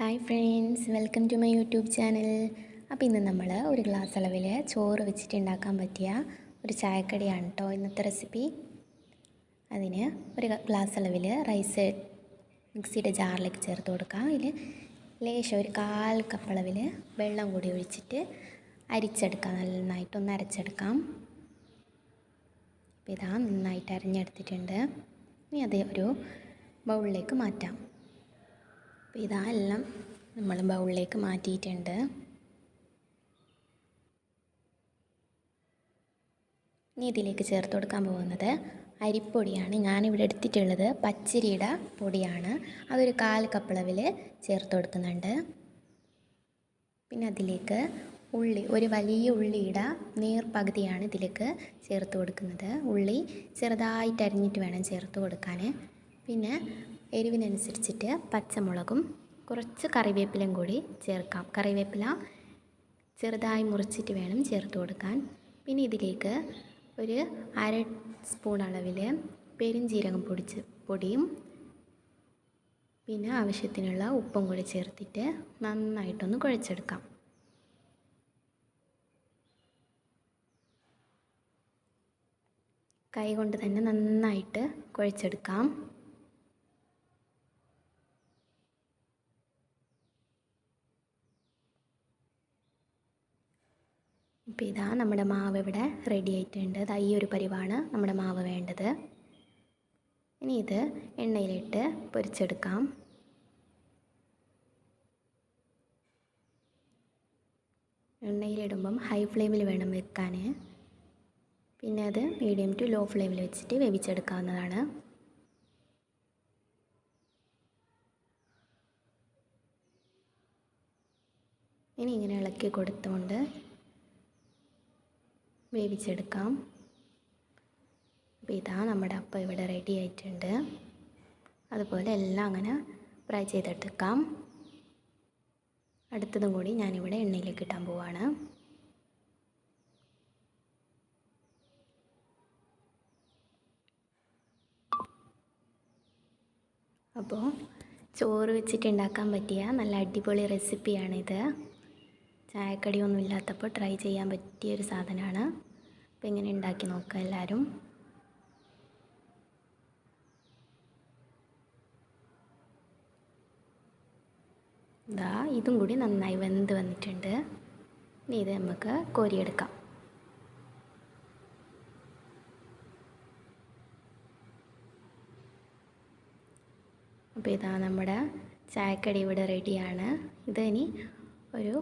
Hi friends welcome to my YouTube channel. അപ്പോൾ ഇന്ന് നമ്മൾ ഒരു ഗ്ലാസ് അളവിൽ ചോറ് വെച്ചിട്ട് ഉണ്ടാക്കാൻ പറ്റിയ ഒരു ചായക്കടിയാണ് കേട്ടോ ഇന്നത്തെ റെസിപ്പി. അതിന് ഒരു ഗ്ലാസ് അളവിൽ റൈസ് മിക്സിയുടെ ജാറിലേക്ക് ചേർത്ത് കൊടുക്കാം. അതിൽ ലേശം ഒരു കാൽ കപ്പ് അളവിൽ വെള്ളം കൂടി ഒഴിച്ചിട്ട് അരിച്ചെടുക്കാം. നന്നായിട്ടൊന്ന് അരച്ചെടുക്കാം. ഇതാ നന്നായിട്ട് അരിഞ്ഞെടുത്തിട്ടുണ്ട്. ഇനി അത് ഒരു ബൗളിലേക്ക് മാറ്റാം. അപ്പോൾ ഇതെല്ലാം നമ്മൾ ബൗളിലേക്ക് മാറ്റിയിട്ടുണ്ട്. ഇനി ഇതിലേക്ക് ചേർത്ത് കൊടുക്കാൻ പോകുന്നത് അരിപ്പൊടിയാണ്. ഞാനിവിടെ എടുത്തിട്ടുള്ളത് പച്ചരിയുടെ പൊടിയാണ്. അതൊരു കാൽ കപ്പളവിൽ ചേർത്ത് കൊടുക്കുന്നുണ്ട്. പിന്നെ അതിലേക്ക് ഉള്ളി ഒരു വലിയ ഉള്ളിയുടെ നേർപകുതിയാണ് ഇതിലേക്ക് ചേർത്ത് കൊടുക്കുന്നത്. ഉള്ളി ചെറുതായിട്ട് അരിഞ്ഞിട്ട് വേണം ചേർത്ത് കൊടുക്കാൻ. പിന്നെ എരിവിനനുസരിച്ചിട്ട് പച്ചമുളകും കുറച്ച് കറിവേപ്പിലയും കൂടി ചേർക്കാം. കറിവേപ്പില ചെറുതായി മുറിച്ചിട്ട് വേണം ചേർത്ത് കൊടുക്കാൻ. പിന്നെ ഇതിലേക്ക് ഒരു അര സ്പൂൺ അളവിൽ പെരുംജീരകം പൊടിച്ച് പൊടിയും പിന്നെ ആവശ്യത്തിനുള്ള ഉപ്പും കൂടി ചേർത്തിട്ട് നന്നായിട്ടൊന്ന് കുഴച്ചെടുക്കാം. കൈ കൊണ്ട് തന്നെ നന്നായിട്ട് കുഴച്ചെടുക്കാം. ഇപ്പോൾ ഇതാ നമ്മുടെ മാവ് ഇവിടെ റെഡി ആയിട്ടുണ്ട്. ഇതാ ഈ ഒരു പരിവാണ് നമ്മുടെ മാവ് വേണ്ടത്. ഇനി ഇത് എണ്ണയിലിട്ട് പൊരിച്ചെടുക്കാം. എണ്ണയിലിടുമ്പം ഹൈ ഫ്ലെയിമിൽ വേണം വെക്കാൻ. പിന്നെ അത് മീഡിയം ടു ലോ ഫ്ലെയിമിൽ വെച്ചിട്ട് വേവിച്ചെടുക്കാവുന്നതാണ്. ഇനി ഇങ്ങനെ ഇളക്കി കൊടുത്തുകൊണ്ട് വേവിച്ചെടുക്കാം. അപ്പോൾ ഇതാ നമ്മുടെ അപ്പം ഇവിടെ റെഡി ആയിട്ടുണ്ട്. അതുപോലെ എല്ലാം അങ്ങനെ ഫ്രൈ ചെയ്തെടുക്കാം. അടുത്തതും കൂടി ഞാനിവിടെ എണ്ണയിലേക്ക് ഇട്ടാൻ പോവാണ്. അപ്പോൾ ചോറ് വെച്ചിട്ട് ഉണ്ടാക്കാൻ പറ്റിയ നല്ല അടിപൊളി റെസിപ്പിയാണിത് ചായക്കടിയൊന്നും ഇല്ലാത്തപ്പോൾ ട്രൈ ചെയ്യാൻ പറ്റിയ ഒരു സാധനമാണ്. അപ്പോൾ ഇങ്ങനെ ഉണ്ടാക്കി നോക്കുക എല്ലാവരും. ഇതാ ഇതും കൂടി നന്നായി വെന്ത് വന്നിട്ടുണ്ട്. ഇനി ഇത് നമുക്ക് കോരിയെടുക്കാം. അപ്പോൾ ഇതാ നമ്മുടെ ചായക്കടി ഇവിടെ റെഡിയാണ്. ഇത് ഇനി ഒരു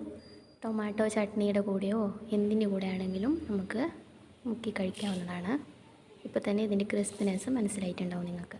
ടൊമാറ്റോ ചട്നിയുടെ കൂടെയോ എന്തിന്റെ കൂടെ ആണെങ്കിലും നമുക്ക് മുക്കി കഴിക്കാവുന്നതാണ്. ഇപ്പോൾ തന്നെ ഇതിന്റെ ക്രിസ്പിനെസ് മനസ്സിലായിട്ടുണ്ടാവും നിങ്ങൾക്ക്.